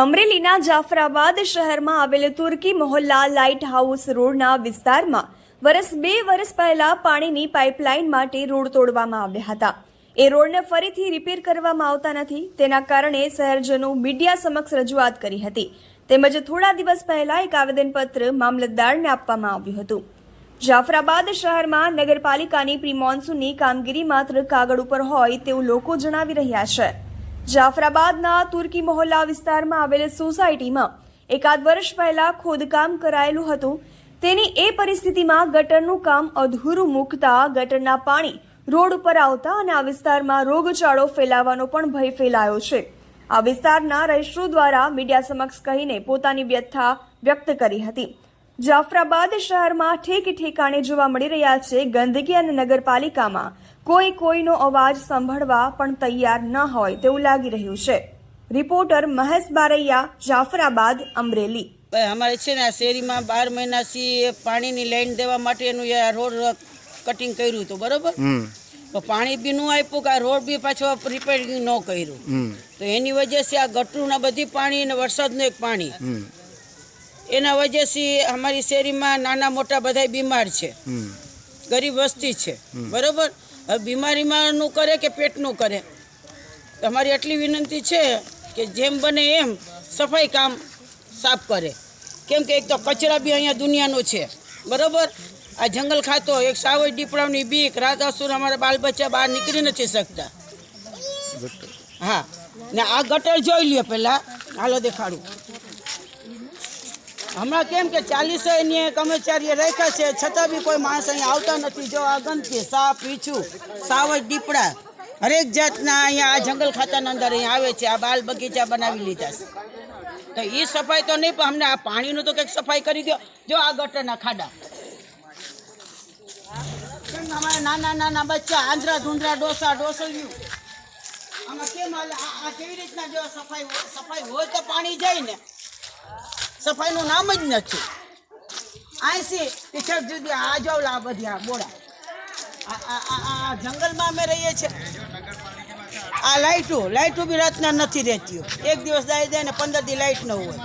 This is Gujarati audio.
અમરેલીના જાફરાબાદ શહેરમાં આવેલ તુર્કી મોહલ્લા લાઇટ હાઉસ રોડના વિસ્તારમાં વર્ષ બે વર્ષ પહેલા પાણીની પાઇપલાઇન માટે રોડ તોડવામાં આવ્યા હતા. એ રોડને ફરીથી રિપેર કરવામાં આવતા નથી. તેના કારણે શહેરજનો મીડિયા સમક્ષ રજૂઆત કરી હતી. તેમજ થોડા દિવસ પહેલા એક આવેદનપત્ર મામલતદારને આપવામાં આવ્યું હતું. જાફરાબાદ શહેરમાં નગરપાલિકાની પ્રી મોન્સૂનની કામગીરી માત્ર કાગળ ઉપર હોય તેવું લોકો જણાવી રહ્યા છે. જાફરાબાદના તુર્કી મોહલ્લા વિસ્તારમાં આવેલી સોસાયટીમાં એકાદ વર્ષ પહેલા ખોદકામ કરાયેલું હતું. તેની એ પરિસ્થિતિમાં ગટરનું કામ અધૂરું મૂકતા ગટરના પાણી રોડ ઉપર આવતા અને આ વિસ્તારમાં રોગચાળો ફેલાવાનો પણ ભય ફેલાયો છે. આ વિસ્તારના રહીશો દ્વારા મીડિયા સમક્ષ કહીને પોતાની વ્યથા વ્યક્ત કરી હતી. જાફરાબાદ શહેરમાં ઠેક ઠેકાણે જોવા મળી રહ્યા છે ગંદકી અને નગરપાલિકામાં કોઈ કોઈનો અવાજ સાંભળવા પણ તૈયાર ન હોય તેવું લાગી રહ્યું છે. રિપોર્ટર મહેશ બારૈયા જાફરાબાદ અમરેલી. અમારે છે ને શેરીમાં બાર મહિનાથી પાણીની લાઈન દેવા માટેનું એ રોડ કટિંગ કર્યું હતું બરોબર? હમ. તો પાણી બી નું આપ્યું કે આ રોડ બી પાછો રિપેરિંગ ન કર્યું. તો એની વજહથી આ ગટરુના બધી પાણી અને વરસાદનું એક પાણી. એના વજહથી અમારી શેરીમાં નાના મોટા બધા બીમાર છે. ગરીબ વસ્તી છે. બરોબર? હવે બીમારીમાં કરે કે પેટનું કરે? તમારી અમારી એટલી વિનંતી છે કે જેમ બને એમ સફાઈ કામ સાફ કરે. કેમ કે એક તો કચરા બી અહીંયા દુનિયાનો છે. બરોબર? આ જંગલ ખાતો એક સાવજ દીપડાની બીક રાત અસુર અમારા બાલ બચ્ચા બહાર નીકળી નથી શકતા. હા. ને આ ગટર જોઈ લ્યો પહેલાં. હાલો દેખાડું. હમણાં કેમ કે ચાલીસો એની કર્મચારીએ રાખ્યા છે, છતાં બી કોઈ માણસ અહીંયા આવતા નથી. જો આ ગંદકી સાપ પીછું, સાવજ, દીપડા, હરેક જાતના અહીંયા આ જંગલ ખાતાના અંદર અહીંયા આવે છે, આ બાલ બગીચા બનાવી લીધા છે. તો એ સફાઈ તો નહીં, પણ અમને આ પાણીનું તો કંઈક સફાઈ કરી દો. જો આ ગટરના ખાડા. અમારા નાના નાના બચ્ચા આંધ્રા ધૂંધરા ડોસા ડોસલ્યું આમાં કેમ કેવી રીતના જો સફાઈ સફાઈ હોય તો પાણી જાય ને. સફાઈનું નામ જ નથી. આઈસી ટીચર જુદી આ જો આ બધી આ બોડા જંગલમાં અમે રહીએ છીએ. આ લાઇટો લાઇટો બી રાતના નથી રહેતી. એક દિવસ દાઈ દે ને પંદર દી લાઈટ ન હોય.